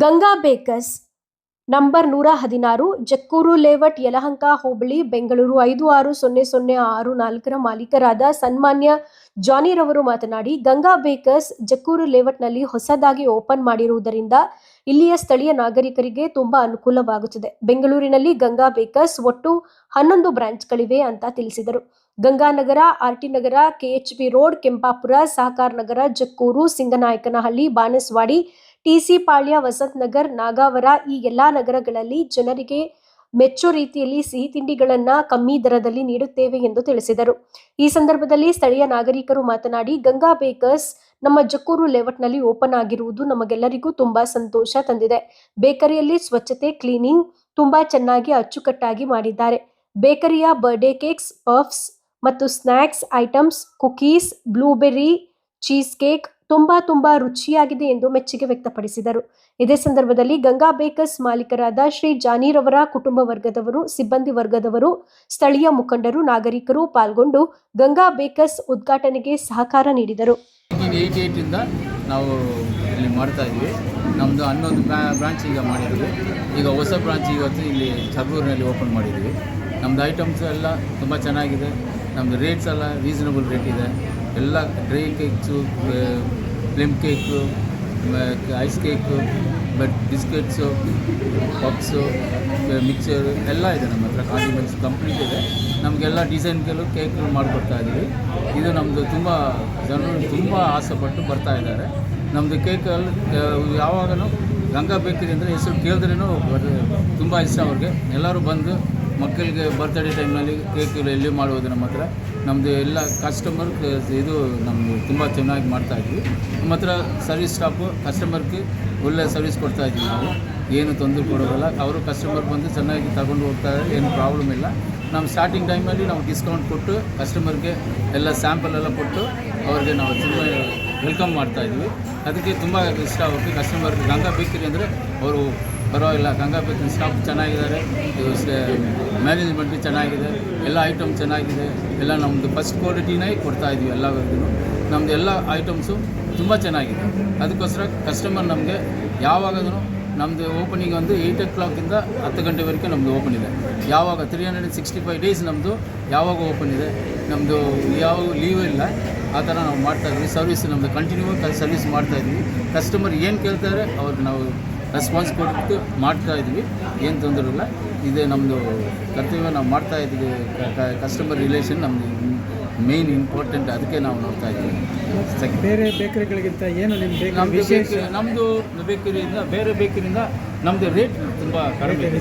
Ganga bakers number ನೂರ ಹದಿನಾರು, Jakkur layout, Yelahanka ಹೋಬಳಿ, ಬೆಂಗಳೂರು ಐದು ಆರು ಸೊನ್ನೆ ಸೊನ್ನೆ ಆರು ನಾಲ್ಕರ ಮಾಲೀಕರಾದ ಸನ್ಮಾನ್ಯ ಜಾನಿರವರು ಮಾತನಾಡಿ, ಗಂಗಾ ಬೇಕರ್ಸ್ ಜಕ್ಕೂರು ಲೇಔಟ್ನಲ್ಲಿ ಹೊಸದಾಗಿ ಓಪನ್ ಮಾಡಿರುವುದರಿಂದ ಇಲ್ಲಿಯ ಸ್ಥಳೀಯ ನಾಗರಿಕರಿಗೆ ತುಂಬಾ ಅನುಕೂಲವಾಗುತ್ತದೆ. ಬೆಂಗಳೂರಿನಲ್ಲಿ ಗಂಗಾ ಬೇಕರ್ಸ್ ಒಟ್ಟು ಹನ್ನೊಂದು ಬ್ರಾಂಚ್ಗಳಿವೆ ಅಂತ ತಿಳಿಸಿದರು. Ganganagar, RT Nagar, KHB road, Kempapura Sahakara Nagar, Jakkur, Singanayakanahalli, Banaswadi TC Palya Vasanth Nagar Nagawara ಈ ಎಲ್ಲಾ ನಗರಗಳಲ್ಲಿ ಜನರಿಗೆ ಮೆಚ್ಚೋ ರೀತಿಯಲ್ಲಿ ಸಿಹಿ ತಿಂಡಿಗಳನ್ನ ಕಮ್ಮಿ ದರದಲ್ಲಿ ನೀಡುತ್ತೇವೆ ಎಂದು ತಿಳಿಸಿದರು. ಈ ಸಂದರ್ಭದಲ್ಲಿ ಸ್ಥಳೀಯ ನಾಗರಿಕರು ಮಾತನಾಡಿ, ಗಂಗಾ ಬೇಕರ್ಸ್ ನಮ್ಮ ಜಕ್ಕೂರು ಲೇಔಟ್ನಲ್ಲಿ ಓಪನ್ ಆಗಿರುವುದು ನಮಗೆಲ್ಲರಿಗೂ ತುಂಬಾ ಸಂತೋಷ ತಂದಿದೆ. ಬೇಕರಿಯಲ್ಲಿ ಸ್ವಚ್ಛತೆ, ಕ್ಲೀನಿಂಗ್ ತುಂಬಾ ಚೆನ್ನಾಗಿ ಅಚ್ಚುಕಟ್ಟಾಗಿ ಮಾಡಿದ್ದಾರೆ. ಬೇಕರಿಯ ಬರ್ಡೇ ಕೇಕ್ಸ್, ಪಫ್ಸ್ ಮತ್ತು snacks items, cookies blueberry cheese cake ತುಂಬಾ ತುಂಬಾ ರುಚಿಯಾಗಿದೆ ಎಂದು ಮೆಚ್ಚುಗೆ ವ್ಯಕ್ತಪಡಿಸಿದರು. ಇದೇ ಸಂದರ್ಭದಲ್ಲಿ ಗಂಗಾ ಬೇಕರ್ಸ್ ಮಾಲೀಕರಾದ ಶ್ರೀ ಜಾನೀರವರ ಕುಟುಂಬ ವರ್ಗದವರು, ಸಿಬ್ಬಂದಿ ವರ್ಗದವರು, ಸ್ಥಳೀಯ ಮುಖಂಡರು, ನಾಗರಿಕರು ಪಾಲ್ಗೊಂಡು ಗಂಗಾ ಬೇಕರ್ಸ್ ಉದ್ಘಾಟನೆಗೆ ಸಹಕಾರ ನೀಡಿದರು. ನಾವು ಇಲ್ಲಿ ಮಾಡ್ತಾ ಇದ್ವಿ. ನಮ್ಮದು ಹನ್ನೊಂದು ಬ್ರಾಂಚ್ ಈಗ ಮಾಡಿದ್ವಿ. ಈಗ ಹೊಸ ಬ್ರಾಂಚ್ ಇವತ್ತು ಇಲ್ಲಿ ಚರ್ಬೂರಿನಲ್ಲಿ ಓಪನ್ ಮಾಡಿದ್ವಿ. ನಮ್ಮದು ಐಟಮ್ಸ್ ಎಲ್ಲ ತುಂಬ ಚೆನ್ನಾಗಿದೆ. ನಮ್ಮದು ರೇಟ್ಸ್ ಎಲ್ಲ ರೀಸನಬಲ್ ರೇಟ್ ಇದೆ. ಎಲ್ಲ dry cakes plum cake ice cake butter biscuits puffs mixer ಎಲ್ಲ ಇದೆ ನಮ್ಮ ಹತ್ರ. ಕಾಂಡಿಮೆಂಟ್ಸ್ ಕಂಪ್ಲೀಟ್ ಇದೆ. ನಮಗೆಲ್ಲ ಡಿಸೈನ್ಗಳು ಕೇಕ್ಗಳು ಮಾಡಿಕೊಡ್ತಾ ಇದ್ದೀವಿ. ಇದು ನಮ್ಮದು ತುಂಬ, ಜನರು ತುಂಬ ಆಸೆಪಟ್ಟು ಬರ್ತಾ ಇದ್ದಾರೆ. ನಮ್ಮದು ಕೇಕಲ್ಲಿ ಯಾವಾಗಲೂ ಗಂಗಾ ಬೇಕರಿ ಅಂದರೆ ಹೆಸರು ಕೇಳಿದ್ರೇನು ತುಂಬ ಇಷ್ಟ ಅವ್ರಿಗೆ. ಎಲ್ಲರೂ ಬಂದು ಮಕ್ಕಳಿಗೆ ಬರ್ತ್ಡೇ ಟೈಮ್ನಲ್ಲಿ ಕೇಕ್ ಎಲ್ಲಿ ಮಾಡುವುದು ನಮ್ಮ ಹತ್ರ? ನಮ್ಮದು ಎಲ್ಲ ಕಸ್ಟಮರ್ ಇದು ನಮ್ಮದು ತುಂಬ ಚೆನ್ನಾಗಿ ಮಾಡ್ತಾ ಇದ್ವಿ. ನಮ್ಮ ಹತ್ರ ಸರ್ವಿಸ್ ಸ್ಟಾಫು ಕಸ್ಟಮರ್ಗೆ ಒಳ್ಳೆ ಸರ್ವಿಸ್ ಕೊಡ್ತಾ ಇದ್ವಿ ನಾವು. ಏನು ತೊಂದರೆ ಕೊಡೋದಲ್ಲ. ಅವರು ಕಸ್ಟಮರ್ ಬಂದು ಚೆನ್ನಾಗಿ ತಗೊಂಡು ಹೋಗ್ತಾರೆ, ಏನು ಪ್ರಾಬ್ಲಮ್ ಇಲ್ಲ. ನಮ್ಮ ಸ್ಟಾರ್ಟಿಂಗ್ ಟೈಮಲ್ಲಿ ನಾವು ಡಿಸ್ಕೌಂಟ್ ಕೊಟ್ಟು ಕಸ್ಟಮರ್ಗೆ ಎಲ್ಲ ಸ್ಯಾಂಪಲ್ ಎಲ್ಲ ಕೊಟ್ಟು ಅವ್ರಿಗೆ ನಾವು ತುಂಬ ವೆಲ್ಕಮ್ ಮಾಡ್ತಾ ಇದ್ವಿ. ಅದಕ್ಕೆ ತುಂಬ ಇಷ್ಟ ಆಗುತ್ತೆ ಕಸ್ಟಮರ್ಗೆ ಗಂಗಾ ಬೇಕರಿ ಅಂದರೆ ಅವರು ಪರವಾಗಿಲ್ಲ, ಗಂಗಾ ಬೇಕರಿ ಸ್ಟಾಫ್ ಚೆನ್ನಾಗಿದ್ದಾರೆ ಮ್ಯಾನೇಜ್ಮೆಂಟ್ ಚೆನ್ನಾಗಿದೆ, ಎಲ್ಲ ಐಟಮ್ ಚೆನ್ನಾಗಿದೆ, ಎಲ್ಲ ನಮ್ಮದು ಫಸ್ಟ್ ಕ್ವಾಲಿಟಿನೇ ಕೊಡ್ತಾ ಇದ್ವಿ ಎಲ್ಲ ನಮ್ಮದು ಎಲ್ಲ ಐಟಮ್ಸು ತುಂಬ ಚೆನ್ನಾಗಿದೆ. ಅದಕ್ಕೋಸ್ಕರ ಕಸ್ಟಮರ್ ನಮಗೆ ಯಾವಾಗಾದ್ರೂ ನಮ್ಮದು ಓಪನಿಂಗ್ ಒಂದು ಏಯ್ಟ್ ಓ ಕ್ಲಾಕಿಂದ ಹತ್ತು ಗಂಟೆವರೆಗೆ ನಮ್ಮದು ಓಪನ್ ಇದೆ. ಯಾವಾಗ three hundred sixty five days ನಮ್ಮದು ಯಾವಾಗ ಓಪನ್ ಇದೆ ನಮ್ಮದು ಯಾವ ಲೀವ್ ಇಲ್ಲ, ಆ ಥರ ನಾವು ಮಾಡ್ತಾಯಿದ್ವಿ ಸರ್ವಿಸ್ ನಮ್ಮದು ಕಂಟಿನ್ಯೂ ಸರ್ವಿಸ್ ಮಾಡ್ತಾ ಇದ್ವಿ ಕಸ್ಟಮರ್ ಏನು ಕೇಳ್ತಾರೆ, ಅವ್ರಿಗೆ ನಾವು ರೆಸ್ಪಾನ್ಸ್ ಕೊಟ್ಟು ಮಾಡ್ತಾ ಇದ್ವಿ. ಏನು ತೊಂದರೆ ಇಲ್ಲ. ಇದೇ ನಮ್ಮದು ಕರ್ತವ್ಯ. ನಾವು ಮಾಡ್ತಾ ಇದ್ವಿ. ಕಸ್ಟಮರ್ ರಿಲೇಷನ್ ನಮ್ಮದು ಮೇನ್ ಇಂಪಾರ್ಟೆಂಟ್ ಅದಕ್ಕೆ ನಾವು ನೋಡ್ತಾ ಇದ್ದೀವಿ. ಬೇರೆ ಬೇಕರಿಗಳಿಗಿಂತ ಏನು ನಿಮ್ಮ ನಮ್ಮದು ನಮ್ಮದು ಬೇಕರಿಯಿಂದ ಬೇರೆ ಬೇಕರಿಯಿಂದ ನಮ್ಮದು ರೇಟ್ ತುಂಬ ಕಡಿಮೆ ಇದೆ.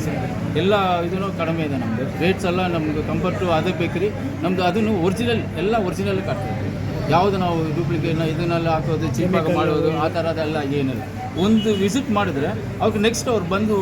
ಎಲ್ಲ ಇದೂ ಕಡಿಮೆ ಇದೆ ನಮ್ಮದು ರೇಟ್ಸ್ ಎಲ್ಲ ನಮ್ಮದು ಕಂಪೇರ್ ಟು ಅದೇ ಬೇಕರಿ ನಮ್ಮದು ಅದನ್ನು ಒರಿಜಿನಲ್ ಎಲ್ಲ ಒರಿಜಿನಲ್ ಕಟ್ತೀವಿ ಯಾವುದು ನಾವು ಡೂಪ್ಲಿಕೇಟ್ನ ಇದನ್ನೆಲ್ಲ ಹಾಕೋದು ಚೀಪಾಗಿ ಮಾಡೋದು ಆ ಥರದ್ದೆಲ್ಲ ಏನಿಲ್ಲ. ಒಂದು ವಿಸಿಟ್ ಮಾಡಿದ್ರೆ ಅವ್ರಿಗೆ ನೆಕ್ಸ್ಟ್ ಅವ್ರು ಬಂದು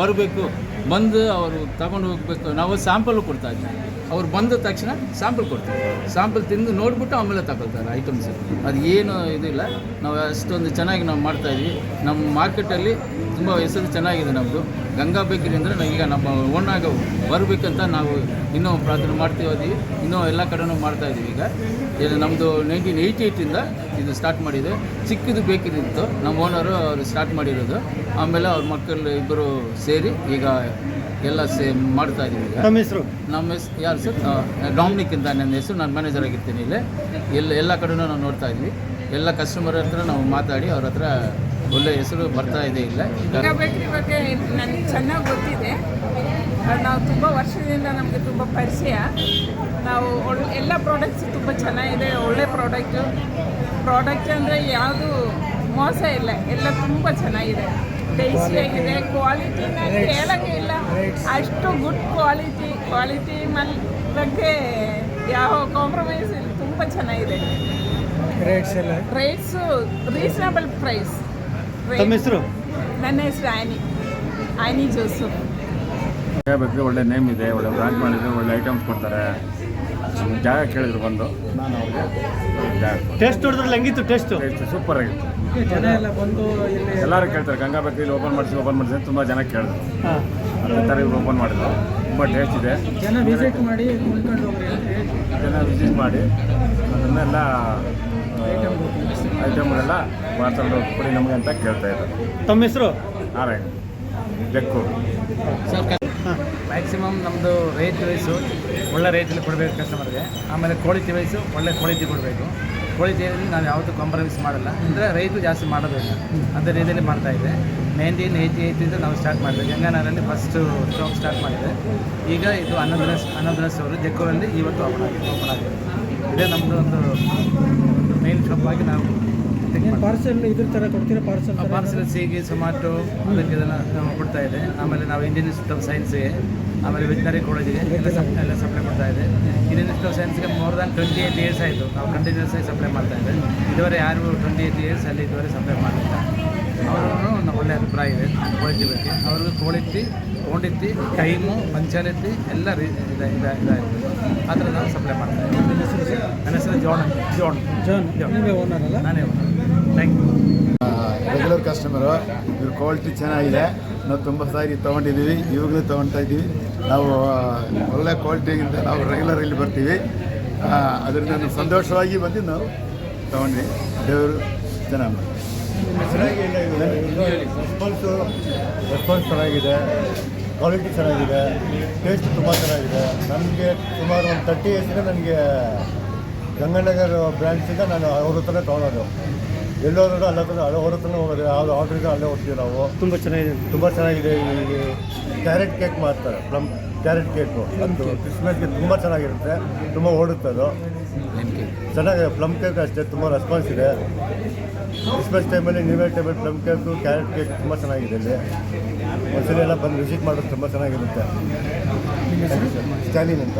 ಬರಬೇಕು, ಬಂದು ಅವರು ತಗೊಂಡು ಹೋಗಬೇಕು. ನಾವು ಸ್ಯಾಂಪಲ್ ಕೊಡ್ತಾ ಇದ್ದೀವಿ ಅವ್ರು ಬಂದ ತಕ್ಷಣ ಸ್ಯಾಂಪಲ್ ಕೊಡ್ತೀವಿ ಸ್ಯಾಂಪಲ್ ತಿಂದು ನೋಡಿಬಿಟ್ಟು ಆಮೇಲೆ ತಗೊಳ್ತಾರೆ ಐಟಮ್ಸ್ ಅದು ಏನು ಇದಿಲ್ಲ ನಾವು ಅಷ್ಟೊಂದು ಚೆನ್ನಾಗಿ ನಾವು ಮಾಡ್ತಾಯಿದ್ವಿ ನಮ್ಮ ಮಾರ್ಕೆಟಲ್ಲಿ ತುಂಬ ಹೆಸರು ಚೆನ್ನಾಗಿದೆ ನಮ್ಮದು ಗಂಗಾ ಬೇಕರಿ ಅಂದರೆ ನಾವು ಈಗ ನಮ್ಮ ಓನಾಗ ಬರಬೇಕಂತ ನಾವು ಇನ್ನೂ ಪ್ರಾರ್ಥನೆ ಮಾಡ್ತೀವಿ ಇನ್ನೂ ಎಲ್ಲ ಕಡೆನೂ ಮಾಡ್ತಾ ಇದ್ದೀವಿ ಈಗ. ಇದು ನಮ್ಮದು ನೈನ್ಟೀನ್ ಏಯ್ಟಿ ಏಯ್ಟಿಂದ ಇದು ಸ್ಟಾರ್ಟ್ ಮಾಡಿದೆ. ಚಿಕ್ಕದು ಬೇಕರಿ ಇತ್ತು. ನಮ್ಮ ಓನರು ಅವರು ಸ್ಟಾರ್ಟ್ ಮಾಡಿರೋದು. ಆಮೇಲೆ ಅವ್ರ ಮಕ್ಕಳು ಇಬ್ಬರು ಸೇರಿ ಈಗ ಎಲ್ಲ ಸೇ ಮಾಡ್ತಾ ಇದ್ದೀವಿ ಈಗ. ತಮ್ಮ ಹೆಸರು? ನಮ್ಮ ಹೆಸರು ಯಾರು ಸರ್? ಡಾಮಿನಿಕ್ ಅಂತ ನನ್ನ ಹೆಸರು. ನಾನು ಮ್ಯಾನೇಜರ್ ಆಗಿರ್ತೀನಿ ಇಲ್ಲೇ. ಎಲ್ಲ ಎಲ್ಲ ಕಡೆನೂ ನಾವು ನೋಡ್ತಾ ಇದ್ವಿ. ಎಲ್ಲ ಕಸ್ಟಮರ್ ಹತ್ರ ನಾವು ಮಾತಾಡಿ ಅವ್ರ ಹತ್ರ ಒಳ್ಳೆ ಹೆಸರು ಬರ್ತಾ ಇದೆ ಇಲ್ಲ. ಗಂಗಾ ಬೇಕ್ರಿ ಬಗ್ಗೆ ನನಗೆ ಚೆನ್ನಾಗಿ ಗೊತ್ತಿದೆ. ಅದು ನಾವು ತುಂಬ ವರ್ಷದಿಂದ ನಮಗೆ ತುಂಬ ಪರಿಚಯ. ನಾವು ಒಳ್ಳೆ ಎಲ್ಲ ಪ್ರಾಡಕ್ಟ್ಸ್ ತುಂಬ ಚೆನ್ನಾಗಿದೆ ಒಳ್ಳೆ ಪ್ರಾಡಕ್ಟು ಪ್ರಾಡಕ್ಟ್ ಅಂದರೆ ಯಾವುದು ಮೋಸ ಇಲ್ಲ ಎಲ್ಲ ತುಂಬ ಚೆನ್ನಾಗಿದೆ. ಟೇಸ್ಟಿಯಾಗಿದೆ ಕ್ವಾಲಿಟಿನ ಕೇಳಂಗೆ ಇಲ್ಲ. ಅಷ್ಟು ಗುಡ್ ಕ್ವಾಲಿಟಿ ಕ್ವಾಲಿಟಿ ಮಲ್ ಬಗ್ಗೆ ಯಾವ ಕಾಂಪ್ರಮೈಸ್ ಇಲ್ಲ ತುಂಬ ಚೆನ್ನಾಗಿದೆ. ರೇಟ್ಸ್ ಎಲ್ಲ. ರೇಟ್ಸು ರೀಸನಬಲ್ ಪ್ರೈಸ್ ತಮ್ಮ ಹೆಸರು? ನನ್ನ ಹೆಸರು ಆ್ಯನಿ ಆ್ಯನಿ ಜೋಸಫ್ ಒಳ್ಳೆ ನೇಮ್ ಇದೆ ಒಳ್ಳೆ ಬ್ರಾಂಚ್ ಮಾಡಿದ್ರೆ ಒಳ್ಳೆ ಐಟಮ್ಸ್ ಕೊಡ್ತಾರೆ. ಜಾಗ ಕೇಳಿದ್ರು ಬಂದು. ನಾನು ಅವ್ರಿಗೆ. ಟೇಸ್ಟ್ ನೋಡಿದ್ರೆ ಹೆಂಗಿತ್ತು ಟೇಸ್ಟ್ ಸೂಪರ್ ಆಗಿತ್ತು. ಜನ ಎಲ್ಲ ಬಂದು ಇಲ್ಲಿ ಎಲ್ಲರೂ ಕೇಳ್ತಾರೆ ಗಂಗಾ ಬೇಕರಿಲಿ ಓಪನ್ ಮಾಡಿಸಿ ಓಪನ್ ಮಾಡಿಸಿ ತುಂಬ ಜನ ಕೇಳಿದ್ರು. ಅದೇ ಥರ ಇವ್ರು ಓಪನ್ ಮಾಡಿದ್ರು. ತುಂಬ ಟೇಸ್ಟ್ ಇದೆ. ಜನ ವಿಸಿಟ್ ಮಾಡಿ ಜನ ವಿಸಿಟ್ ಮಾಡಿ ಅದನ್ನೆಲ್ಲ ಐಟಮ್ಗಳೆಲ್ಲ ಪಾರ್ಸಲ್ ಕೊಡಿ ನಮಗೆ ಅಂತ ಕೇಳ್ತಾ ಇದ್ದಾರೆ ತಮ್ಮ ಹೆಸರು? ನಾರಾಯಣ್. ಬೆಕ್ಕು. ಮ್ಯಾಕ್ಸಿಮಮ್ ನಮ್ಮದು ರೇಟ್ ವೈಸು ಒಳ್ಳೆ ರೇಟಲ್ಲಿ ಕೊಡಬೇಕು ಕಸ್ಟಮರ್ಗೆ ಆಮೇಲೆ ಕ್ವಾಲಿಟಿ ವೈಸು ಒಳ್ಳೆ ಕ್ವಾಲಿಟಿ ಕೊಡಬೇಕು. ಕ್ವಾಲಿಟಿಯಲ್ಲಿ ನಾವು ಯಾವತ್ತೂ ಕಾಂಪ್ರಮೈಸ್ ಮಾಡಲ್ಲ. ಅಂದರೆ ರೈಟು ಜಾಸ್ತಿ ಮಾಡೋದಿಲ್ಲ. ಅದೇ ರೀತಿಯಲ್ಲಿ ಮಾಡ್ತಾ ಇದೆ. ನೈನ್ಟೀನ್ ಏಯ್ಟಿ ಏಯ್ಟಿಂದ ನಾವು ಸ್ಟಾರ್ಟ್ ಮಾಡಿದ್ವಿ ಗಂಗಾನಗರಲ್ಲಿ ಫಸ್ಟು ಶಾಪ್ ಸ್ಟಾರ್ಟ್ ಮಾಡಿದೆ. ಈಗ ಇದು ಹನ್ನೊಂದನೇ ಹನ್ನೊಂದನೇ ಅವರು ಜಕ್ಕೂರಲ್ಲಿ ಇವತ್ತು ಓಪನ್ ಆಗಿದೆ ಓಪನ್ ಆಗಿದೆ. ಇದೇ ನಮ್ಮದು ಒಂದು ಮೇನ್ ಶಾಪ್ ಆಗಿ ನಾವು. ಪಾರ್ಸೆಲ್ ಇದ್ರ ಥರ ಕೊಡ್ತೀರಾ ಪಾರ್ಸೆಲ್ ಪಾರ್ಸೆಲ್ ಸ್ವಿಗ್ಗಿ ಸೊಮ್ಯಾಟೊ ಅದಕ್ಕೆ ಇದೆಲ್ಲ ನಾವು ಕೊಡ್ತಾ ಇದೆ. ಆಮೇಲೆ ನಾವು ಇಂಡಿಯನ್ ಇನ್ಸ್ಟಿಟ್ಯೂಟ್ ಆಫ್ ಸೈನ್ಸ್ಗೆ ಆಮೇಲೆ ವೆಟನರಿ ಕಾಲೇಜಿಗೆ ಎಲ್ಲ ಎಲ್ಲ ಸಪ್ಲೈ ಮಾಡ್ತಾ ಇದೆ. Indian Institute of ಸೈನ್ಸ್ಗೆ more than twenty eight years ಆಯಿತು. ನಾವು ಕಂಟಿನ್ಯೂಸ್ ಆಗಿ ಸಪ್ಲೈ ಮಾಡ್ತಾ ಇದೆ. ಇದುವರೆ ಯಾರು ಟ್ವೆಂಟಿ ಏಯ್ಟ್ ಇಯರ್ಸ್ ಅಲ್ಲಿ ಇದುವರೆ ಸಪ್ಲೈ ಮಾಡಿಲ್ಲ. ಅವರು ನಮ್ಮ ಒಳ್ಳೆಯ ಅಭಿಪ್ರಾಯ ಇದೆ. ಕ್ವಾಲಿಟಿ ಬಗ್ಗೆ. ಅವ್ರಿಗೆ ಕ್ವಾಲಿಟಿ ಕ್ವಾಂಟಿಟಿ ಟೈಮು ಪಂಚಾಲಿಟಿ ಎಲ್ಲ ರೀ ಇದೆ ಇದೆ ಇದಾಯಿತು ಆ ನಾನು ನಾವು ಸಪ್ಲೈ ಮಾಡ್ತೇನೆ ನನ್ನ ಹೆಸರು ಜೋನ್. ಜೋನ್. ಜೋನ್. ನೀವೇ ಓನರ್ ಅಲ್ಲ? ನಾನೇ ಥ್ಯಾಂಕ್ ಯು ರೆಗ್ಯುಲರ್ ಕಸ್ಟಮರು ಇವ್ರ ಕ್ವಾಲಿಟಿ ಚೆನ್ನಾಗಿದೆ. ನಾವು ತುಂಬ ಸಾರಿ ತೊಗೊಂಡಿದ್ದೀವಿ. ಇವಾಗಲೂ ತೊಗೊಳ್ತಾ ಇದ್ದೀವಿ. ನಾವು ಒಳ್ಳೆ ಕ್ವಾಲಿಟಿಗಿಂತ ನಾವು ರೆಗ್ಯುಲರ್ ಇಲ್ಲಿ ಬರ್ತೀವಿ. ಅದರಿಂದ ನಾವು ಸಂತೋಷವಾಗಿ ಬಂದು ನಾವು ತೊಗೊಂಡ್ವಿ. ದೇವರು ಚೆನ್ನಾಗಿ ರೆಸ್ಪಾನ್ಸು ರೆಸ್ಪಾನ್ಸ್ ಚೆನ್ನಾಗಿದೆ. ಕ್ವಾಲಿಟಿ ಚೆನ್ನಾಗಿದೆ ಟೇಸ್ಟ್ ತುಂಬ ಚೆನ್ನಾಗಿದೆ. ನನಗೆ ಸುಮಾರು ಒಂದು ತರ್ಟಿ ಇಯರ್ಸಿಂದ ನನಗೆ ಗಂಗಾನಗರ್ ಬ್ರ್ಯಾಂಡ್ಸಿಂದ ನಾನು ಅವ್ರ ಹತ್ರನೇ ತೊಗೊಳೋದು. ಎಲ್ಲೋದ್ರೂ ಅಲ್ಲ ಹತ್ರ ಅವ್ರ ಹತ್ರನೇ ಹೋಗೋದು ಯಾವ ಆರ್ಡ್ರ್ ಇದೆ ಅಲ್ಲೇ ಹೋಗ್ತೀವಿ ನಾವು. ತುಂಬ ಚೆನ್ನಾಗಿದೆ. ತುಂಬ ಚೆನ್ನಾಗಿದೆ ಈ ಕ್ಯಾರೆಟ್ ಕೇಕ್ ಮಾಡ್ತಾರೆ ಪ್ಲಮ್ ಕ್ಯಾರೆಟ್ ಕೇಕು ಅದು ಕ್ರಿಸ್ಮಸ್ಗೆ ತುಂಬ ಚೆನ್ನಾಗಿರುತ್ತೆ ತುಂಬ ಓಡುತ್ತೆ ಅದು. ಚೆನ್ನಾಗಿದೆ ಪ್ಲಮ್ ಕೇಕ್ ಅಷ್ಟೇ, ತುಂಬ ರೆಸ್ಪಾನ್ಸ್ ಇದೆ. ಕ್ರಿಸ್ಮಸ್ ಟೈಮಲ್ಲಿ ನ್ಯೂ ಇಯರ್ ಟೈಮಲ್ಲಿ ಪ್ಲಮ್ ಕೇಕು ಕ್ಯಾರೆಟ್ ಕೇಕ್ ತುಂಬ ಚೆನ್ನಾಗಿದೆ ಇಲ್ಲಿ. ಎಲ್ಲ ಬಂದು ವಿಸಿಟ್ ಮಾಡೋದು ತುಂಬ ಚೆನ್ನಾಗಿರುತ್ತೆ. ಸ್ಟ್ಯಾಲಿನ್ ಅಂತ.